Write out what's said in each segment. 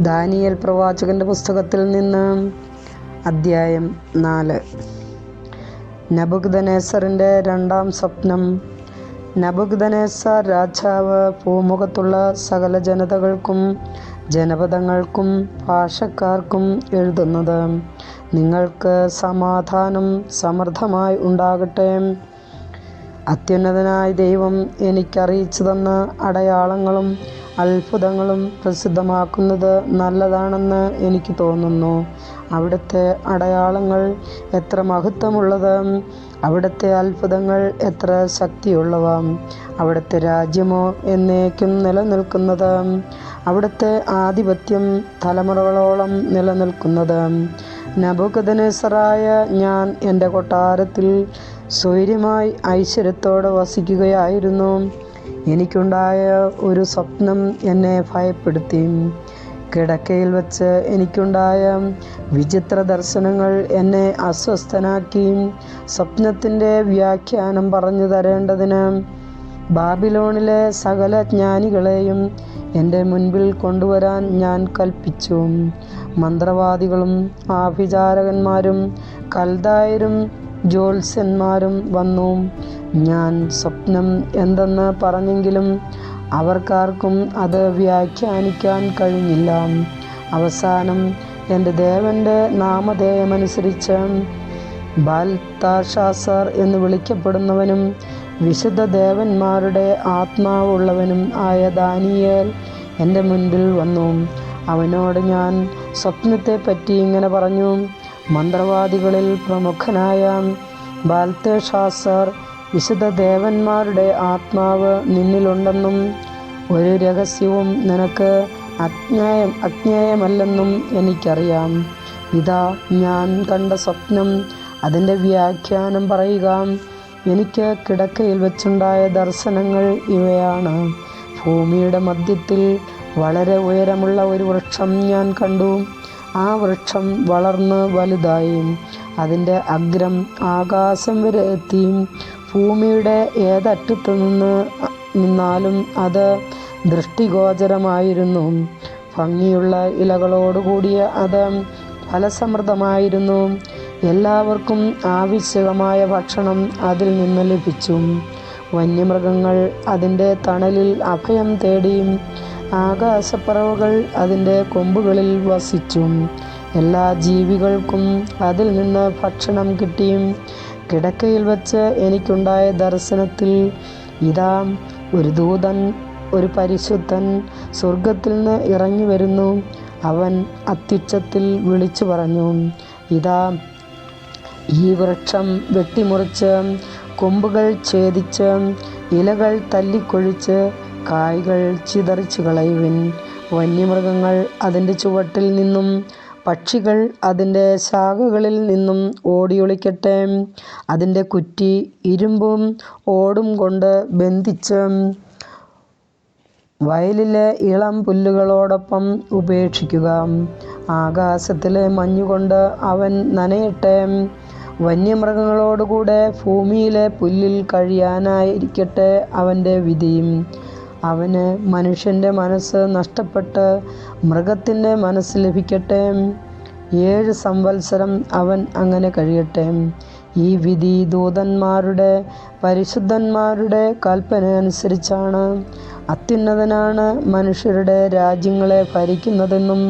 Daniel പ്രവാചകന്റെ പുസ്തകത്തിൽ നിന്ന് അദ്ധ്യായം നാല്. നബുഗ്ദനേസറിന്റെ രണ്ടാം സ്വപ്നം. നബുഗ്ദനേസർ രാജാവ് ഭൂമുഖത്തുള്ള സകല ജനതകൾക്കും ജനപദങ്ങൾക്കും ഭാഷക്കാർക്കും എഴുതുന്നത്. നിങ്ങൾക്ക് സമാധാനം സമൃദ്ധമായി ഉണ്ടാകട്ടെ. അത്യുന്നതനായ ദൈവം എനിക്കറിയിച്ചു തന്ന അടയാളങ്ങളും അത്ഭുതങ്ങളും പ്രസിദ്ധമാക്കുന്നത് നല്ലതാണെന്ന് എനിക്ക് തോന്നുന്നു. അവിടുത്തെ അടയാളങ്ങൾ എത്ര മഹത്വമുള്ളത് അവിടുത്തെ അത്ഭുതങ്ങൾ എത്ര ശക്തിയുള്ളവ അവിടുത്തെ രാജ്യമോ എന്നേക്കും നിലനിൽക്കുന്നത് അവിടുത്തെ ആധിപത്യം തലമുറകളോളം നിലനിൽക്കുന്നത്. നബുക്കദനേസറായ ഞാൻ എന്റെ കൊട്ടാരത്തിൽ സ്വൈര്യമായി ഐശ്വര്യത്തോടെ വസിക്കുകയായിരുന്നു. എനിക്കുണ്ടായ ഒരു സ്വപ്നം എന്നെ ഭയപ്പെടുത്തി. കിടക്കയിൽ വച്ച് എനിക്കുണ്ടായ വിചിത്ര ദർശനങ്ങൾ എന്നെ അസ്വസ്ഥനാക്കി. സ്വപ്നത്തിന്റെ വ്യാഖ്യാനം പറഞ്ഞു തരേണ്ടതിന് ബാബിലോണിലെ സകല ജ്ഞാനികളെയും എന്റെ മുൻപിൽ കൊണ്ടുവരാൻ ഞാൻ കൽപ്പിച്ചു. മന്ത്രവാദികളും ആഭിചാരകന്മാരും കൽദായരും ജ്യോത്സ്യന്മാരും വന്നു. ഞാൻ സ്വപ്നം എന്തെന്ന് പറഞ്ഞെങ്കിലും അവർക്കാർക്കും അത് വ്യാഖ്യാനിക്കാൻ കഴിഞ്ഞില്ല. അവസാനം എന്റെ ദേവന്റെ നാമധേയമനുസരിച്ച് ബാൽത്താഷാസർ എന്ന് വിളിക്കപ്പെടുന്നവനും വിശുദ്ധ ദേവന്മാരുടെ ആത്മാവുള്ളവനും ആയ ദാനിയേൽ എന്റെ മുൻപിൽ വന്നു. അവനോട് ഞാൻ സ്വപ്നത്തെപ്പറ്റി ഇങ്ങനെ പറഞ്ഞു. മന്ത്രവാദികളിൽ പ്രമുഖനായ ബാൽത്തേഷാസർ വിശുദ്ധ ദേവന്മാരുടെ ആത്മാവ് നിന്നിലുണ്ടെന്നും ഒരു രഹസ്യവും നിനക്ക് അജ്ഞേയം അജ്ഞേയമല്ലെന്നും എനിക്കറിയാം. ഇതാ ഞാൻ കണ്ട സ്വപ്നം. അതിന്റെ വ്യാഖ്യാനം പറയുക എനിക്ക് കിടക്കയിൽ വെച്ചുണ്ടായ ദർശനങ്ങൾ ഇവയാണ്. ഭൂമിയുടെ മധ്യത്തിൽ വളരെ ഉയരമുള്ള ഒരു വൃക്ഷം ഞാൻ കണ്ടു. ആ വൃക്ഷം വളർന്ന് വലുതായി അതിന്റെ അഗ്രം ആകാശം വരെ എത്തിയും. ഭൂമിയുടെ ഏതറ്റത്തു നിന്ന് നിന്നാലും അത് ദൃഷ്ടിഗോചരമായിരുന്നു. ഭംഗിയുള്ള ഇലകളോടുകൂടിയ അത് ഫലസമൃദ്ധമായിരുന്നു. എല്ലാവർക്കും ആവശ്യകമായ ഭക്ഷണം അതിൽ നിന്ന് ലഭിച്ചു. വന്യമൃഗങ്ങൾ അതിന്റെ തണലിൽ അഭയം തേടി ആകാശപ്പറവകൾ അതിന്റെ കൊമ്പുകളിൽ വസിച്ചും. എല്ലാ ജീവികൾക്കും അതിൽ നിന്ന് ഭക്ഷണം കിട്ടിയും. കിടക്കയിൽ വച്ച് എനിക്കുണ്ടായ ദർശനത്തിൽ ഇതാ ഒരു ദൂതൻ ഒരു പരിശുദ്ധൻ സ്വർഗത്തിൽ നിന്ന് ഇറങ്ങി വരുന്നു. അവൻ അത്യുച്ചത്തിൽ വിളിച്ചു പറഞ്ഞു ഇതാ ഈ വൃക്ഷം വെട്ടിമുറിച്ച് കൊമ്പുകൾ ഛേദിച്ച് ഇലകൾ തല്ലിക്കൊഴിച്ച് കായ്കൾ ചിതറിച്ചു കളയുവിൻ. വന്യമൃഗങ്ങൾ അതിന്റെ ചുവട്ടിൽ നിന്നും പക്ഷികൾ അതിന്റെ ശാഖകളിൽ നിന്നും ഓടിയൊളിക്കട്ടെ. അതിന്റെ കുറ്റി ഇരുമ്പും ഓടും കൊണ്ട് ബന്ധിച്ച് വയലിലെ ഇളം പുല്ലുകളോടൊപ്പം ഉപേക്ഷിക്കുക. ആകാശത്തിലെ മഞ്ഞുകൊണ്ട് അവൻ നനയട്ടെ. വന്യമൃഗങ്ങളോടുകൂടെ ഭൂമിയിലെ പുല്ലിൽ കഴിയാനായിരിക്കട്ടെ അവന്റെ വിധിയും അവന് മനുഷ്യന്റെ മനസ്സ് നഷ്ടപ്പെട്ട് മൃഗത്തിന്റെ മനസ്സ് ലഭിക്കട്ടെ. ഏഴ് സംവത്സരം അവൻ അങ്ങനെ കഴിയട്ടെ. ഈ വിധി ദൂതന്മാരുടെ പരിശുദ്ധന്മാരുടെ കൽപ്പന അനുസരിച്ചാണ്. അത്യുന്നതനാണ് മനുഷ്യരുടെ രാജ്യങ്ങളെ ഭരിക്കുന്നതെന്നും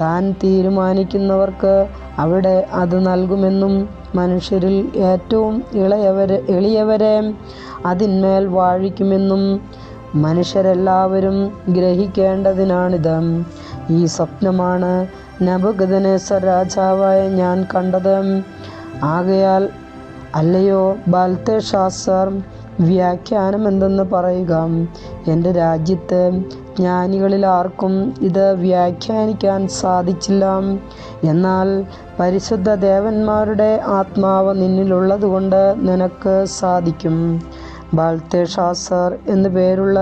താൻ തീരുമാനിക്കുന്നവർക്ക് അവിടെ അത് നൽകുമെന്നും മനുഷ്യരിൽ ഏറ്റവും ഇളയവരെ എളിയവരെ അതിന്മേൽ വാഴിക്കുമെന്നും മനുഷ്യരെല്ലാവരും ഗ്രഹിക്കേണ്ടതിനാണിത്. ഈ സ്വപ്നമാണ് നബുഗദനേസർ രാജാവായ ഞാൻ കണ്ടത്. ആകയാൽ അല്ലയോ ബാൽത്തേഷാസർ വ്യാഖ്യാനം എന്തെന്ന് പറയുക? എന്റെ രാജ്യത്ത് ജ്ഞാനികളിൽ ആർക്കും ഇത് വ്യാഖ്യാനിക്കാൻ സാധിച്ചില്ല. എന്നാൽ പരിശുദ്ധ ദേവന്മാരുടെ ആത്മാവ് നിന്നിലുള്ളതുകൊണ്ട് നിനക്ക് സാധിക്കും. ബാൽത്തേഷാസർ എന്നു പേരുള്ള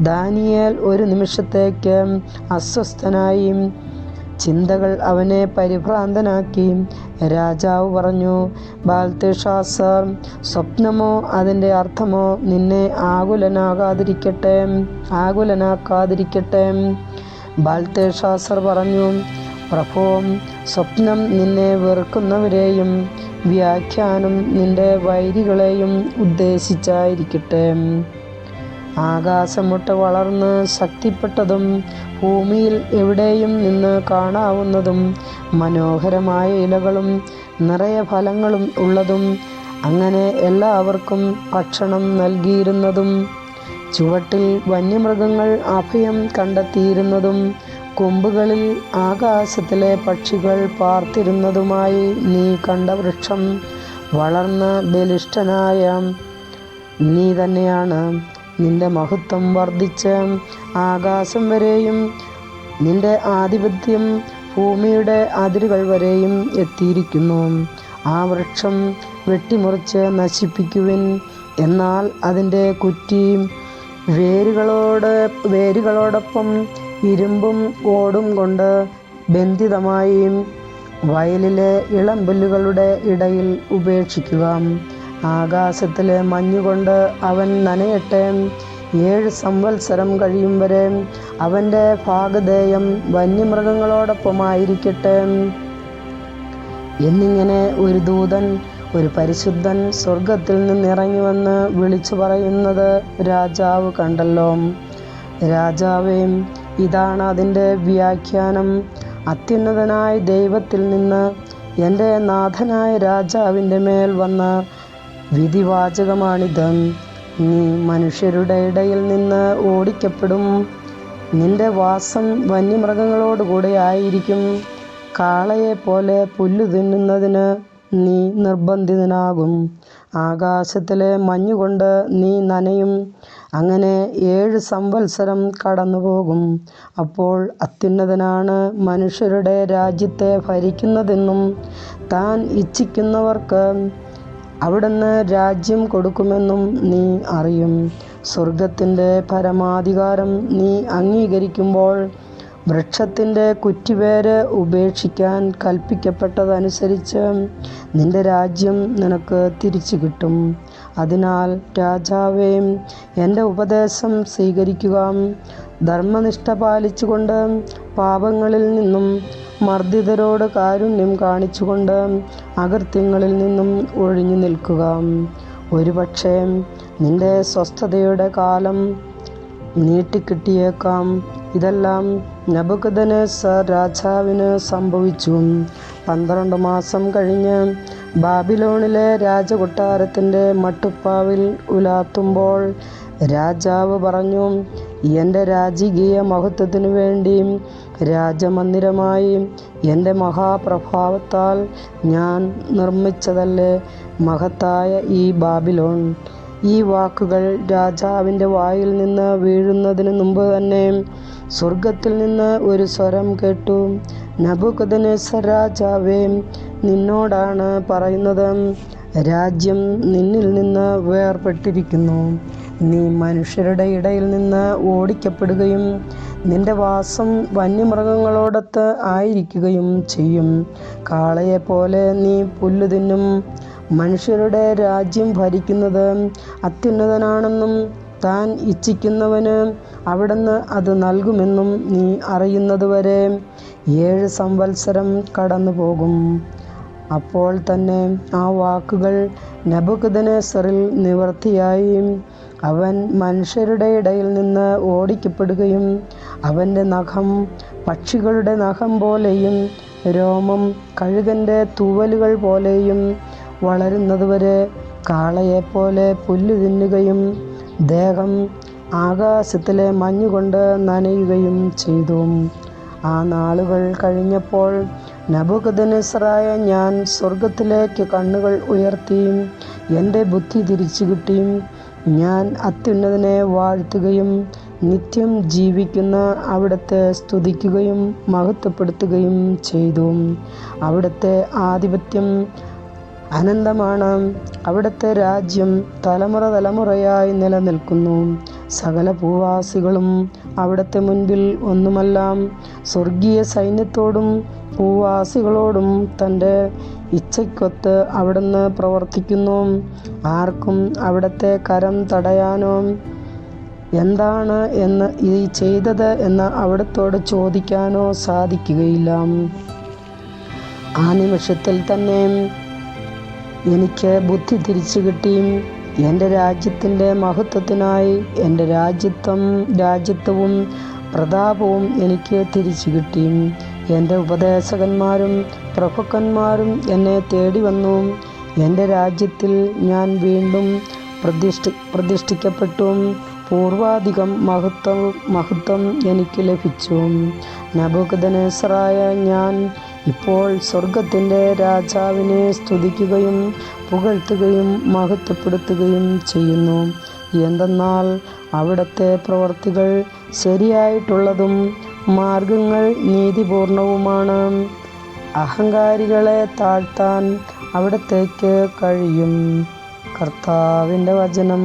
ദാനിയേൽ ഒരു നിമിഷത്തേക്ക് അസ്വസ്ഥനായി ചിന്തകൾ അവനെ പരിഭ്രാന്തനാക്കി. രാജാവ് പറഞ്ഞു ബാൽത്തേഷാസർ സ്വപ്നമോ അതിന്റെ അർത്ഥമോ നിന്നെ ആകുലനാകാതിരിക്കട്ടെ ആകുലനാക്കാതിരിക്കട്ടെ. ബാൽത്തേഷാസർ പറഞ്ഞു പ്രഭോ സ്വപ്നം നിന്നെ വെറുക്കുന്നവരെയും വ്യാഖ്യാനം നിന്റെ വൈരികളെയും ഉദ്ദേശിച്ചായിരിക്കട്ടെ. ആകാശമുട്ട വളർന്ന് ശക്തിപ്പെട്ടതും ഭൂമിയിൽ എവിടെയും നിന്ന് കാണാവുന്നതും മനോഹരമായ ഇലകളും നിറയെ ഫലങ്ങളും ഉള്ളതും അങ്ങനെ എല്ലാവർക്കും ഭക്ഷണം നൽകിയിരുന്നതും ചുവട്ടിൽ വന്യമൃഗങ്ങൾ അഭയം കണ്ടെത്തിയിരുന്നതും കൊമ്പുകളിൽ ആകാശത്തിലെ പക്ഷികൾ പാർത്തിരുന്നതുമായി നീ കണ്ട വൃക്ഷം വളർന്ന് ബലിഷ്ഠനായ നീ തന്നെയാണ്. നിന്റെ മഹത്വം വർദ്ധിച്ച് ആകാശം വരെയും നിന്റെ ആധിപത്യം ഭൂമിയുടെ അതിരുകൾ വരെയും എത്തിയിരിക്കുന്നു. ആ വൃക്ഷം വെട്ടിമുറിച്ച് നശിപ്പിക്കുവിൻ. എന്നാൽ അതിന്റെ കുറ്റി വേരുകളോട് വേരുകളോടൊപ്പം ഇരുമ്പും ഓടും കൊണ്ട് ബന്ധിതമായി വയലിലെ ഇളമ്പുല്ലുകളുടെ ഇടയിൽ ഉപേക്ഷിക്കുക. ആകാശത്തിലെ മഞ്ഞുകൊണ്ട് അവൻ നനയട്ടെ. ഏഴ് സംവത്സരം കഴിയും വരെ അവന്റെ ഭാഗധേയം വന്യമൃഗങ്ങളോടൊപ്പമായിരിക്കട്ടെ. എന്നിങ്ങനെ ഒരു ദൂതൻ ഒരു പരിശുദ്ധൻ സ്വർഗത്തിൽ നിന്നിറങ്ങി വന്ന് വിളിച്ചു പറയുന്നത് രാജാവ് കണ്ടല്ലോ. രാജാവേ ഇതാണ് അതിന്റെ വ്യാഖ്യാനം. അത്യുന്നതനായ ദൈവത്തിൽ നിന്ന് എന്റെ നാഥനായ രാജാവിന്റെ മേൽ വന്ന വിധിവാചകമാണിത്. നീ മനുഷ്യരുടെ ഇടയിൽ നിന്ന് ഓടിക്കപ്പെടും. നിന്റെ വാസം വന്യമൃഗങ്ങളോടുകൂടെ ആയിരിക്കും. കാളയെപ്പോലെ പുല്ലു തിന്നുന്നതിന് നീ നിർബന്ധിതനാകും. ആകാശത്തിലെ മഞ്ഞുകൊണ്ട് നീ നനയും. അങ്ങനെ ഏഴ് സംവത്സരം കടന്നുപോകും. അപ്പോൾ അത്യുന്നതനാണ് മനുഷ്യരുടെ രാജ്യത്തെ ഭരിക്കുന്നതെന്നും താൻ ഇച്ഛിക്കുന്നവർക്ക് അവിടുന്ന് രാജ്യം കൊടുക്കുമെന്നും നീ അറിയും. സ്വർഗത്തിന്റെ പരമാധികാരം നീ അംഗീകരിക്കുമ്പോൾ വൃക്ഷത്തിന്റെ കുറ്റിവേര് ഉപേക്ഷിക്കാൻ കൽപ്പിക്കപ്പെട്ടതനുസരിച്ച് നിന്റെ രാജ്യം നിനക്ക് തിരിച്ചു കിട്ടും. അതിനാൽ രാജാവേ എന്റെ ഉപദേശം സ്വീകരിക്കുക. ധർമ്മനിഷ്ഠ പാലിച്ചുകൊണ്ട് പാപങ്ങളിൽ നിന്നും മർദ്ദിതരോട് കാരുണ്യം കാണിച്ചുകൊണ്ട് അകൃത്യങ്ങളിൽ നിന്നും ഒഴിഞ്ഞു നിൽക്കുക. ഒരുപക്ഷെ നിന്റെ സ്വസ്ഥതയുടെ കാലം നീട്ടിക്കിട്ടിയേക്കാം. ഇതെല്ലാം നബുക്കദനേസർ രാജാവിന് സംഭവിച്ചു. പന്ത്രണ്ട് മാസം കഴിഞ്ഞ് ബാബിലോണിലെ രാജകൊട്ടാരത്തിന്റെ മട്ടുപ്പാവിൽ ഉലാത്തുമ്പോൾ രാജാവ് പറഞ്ഞു എന്റെ രാജകീയ മഹത്വത്തിനു വേണ്ടി രാജമന്ദിരമായി എന്റെ മഹാപ്രഭാവത്താൽ ഞാൻ നിർമ്മിച്ചതല്ലേ മഹത്തായ ഈ ബാബിലോൺ? ഈ വാക്കുകൾ രാജാവിന്റെ വായിൽ നിന്ന് വീഴുന്നതിന് മുമ്പ് തന്നെ സ്വർഗത്തിൽ നിന്ന് ഒരു സ്വരം കേട്ടു. നബുക്കദനേസർ രാജാവേ നിന്നോടാണ് പറയുന്നത്. രാജ്യം നിന്നിൽ നിന്ന് വേർപെട്ടിരിക്കുന്നു. നീ മനുഷ്യരുടെ ഇടയിൽ നിന്ന് ഓടിക്കപ്പെടുകയും നിന്റെ വാസം വന്യമൃഗങ്ങളോടൊത്ത് ആയിരിക്കുകയും ചെയ്യും. കാളയെപ്പോലെ നീ പുല്ല് തിന്നും. മനുഷ്യരുടെ രാജ്യം ഭരിക്കുന്നത് അത്യുന്നതനാണെന്നും താൻ ഇച്ഛിക്കുന്നവന് അവിടുന്ന് അത് നൽകുമെന്നും നീ അറിയുന്നതുവരെ ഏഴ് സംവത്സരം കടന്നു പോകും അപ്പോൾ തന്നെ ആ വാക്കുകൾ നബുക്കദനേസറിൽ നിവർത്തിയായി. അവൻ മനുഷ്യരുടെ ഇടയിൽ നിന്ന് ഓടിക്കപ്പെടുകയും അവന്റെ നഖം പക്ഷികളുടെ നഖം പോലെയും രോമം കഴുകന്റെ തൂവലുകൾ പോലെയും വളരുന്നതുവരെ കാളയെപ്പോലെ പുല്ല് തിന്നുകയും ദേഹം ആകാശത്തിലെ മഞ്ഞുകൊണ്ട് നനയുകയും ചെയ്തു. ആ നാളുകൾ കഴിഞ്ഞപ്പോൾ നബുക്കദനസറായ ഞാൻ സ്വർഗത്തിലേക്ക് കണ്ണുകൾ ഉയർത്തി എന്റെ ബുദ്ധി തിരിച്ചു കിട്ടി. ഞാൻ അത്യുന്നതനെ വാഴ്ത്തുകയും നിത്യം ജീവിക്കുന്ന അവിടുത്തെ സ്തുതിക്കുകയും മഹത്വപ്പെടുത്തുകയും ചെയ്തു. അവിടുത്തെ ആധിപത്യം അനന്തമാണ്. അവിടുത്തെ രാജ്യം തലമുറ തലമുറയായി നിലനിൽക്കുന്നു. സകല ഭൂവാസികളും അവിടുത്തെ മുൻപിൽ ഒന്നുമെല്ലാം സ്വർഗീയ സൈന്യത്തോടും ഭൂവാസികളോടും തന്റെ ഇച്ഛയ്ക്കൊത്ത് അവിടുന്ന് പ്രവർത്തിക്കുന്നു. ആർക്കും അവിടുത്തെ കരം തടയാനോ എന്താണ് എന്ന് ഈ ചെയ്തത് എന്ന് അവിടത്തോട് ചോദിക്കാനോ സാധിക്കുകയില്ല. ആ നിമിഷത്തിൽ തന്നെ എനിക്ക് ബുദ്ധി തിരിച്ചു കിട്ടി. എന്റെ രാജ്യത്തിന്റെ മഹത്വത്തിനായി എന്റെ രാജ്യത്വം രാജ്യത്വവും പ്രതാപവും എനിക്ക് തിരിച്ചു കിട്ടി. എന്റെ ഉപദേശകന്മാരും പ്രഭുക്കന്മാരും എന്നെ തേടി വന്നു. എന്റെ രാജ്യത്തിൽ ഞാൻ വീണ്ടും പ്രതിഷ്ഠി പ്രതിഷ്ഠിക്കപ്പെട്ടു. പൂർവാധികം മഹത്വം മഹത്വം എനിക്ക് ലഭിച്ചു. നബുക്കദനേസറായ ഞാൻ ഇപ്പോൾ സ്വർഗത്തിന്റെ രാജാവിനെ സ്തുതിക്കുകയും പുകഴ്ത്തുകയും മഹത്വപ്പെടുത്തുകയും ചെയ്യുന്നു. എന്തെന്നാൽ അവിടുത്തെ പ്രവർത്തികൾ ശരിയായിട്ടുള്ളതും മാർഗങ്ങൾ നീതിപൂർണവുമാണ്. അഹങ്കാരികളെ താഴ്ത്താൻ അവിടത്തേക്ക് കഴിയും. കർത്താവിന്റെ വചനം.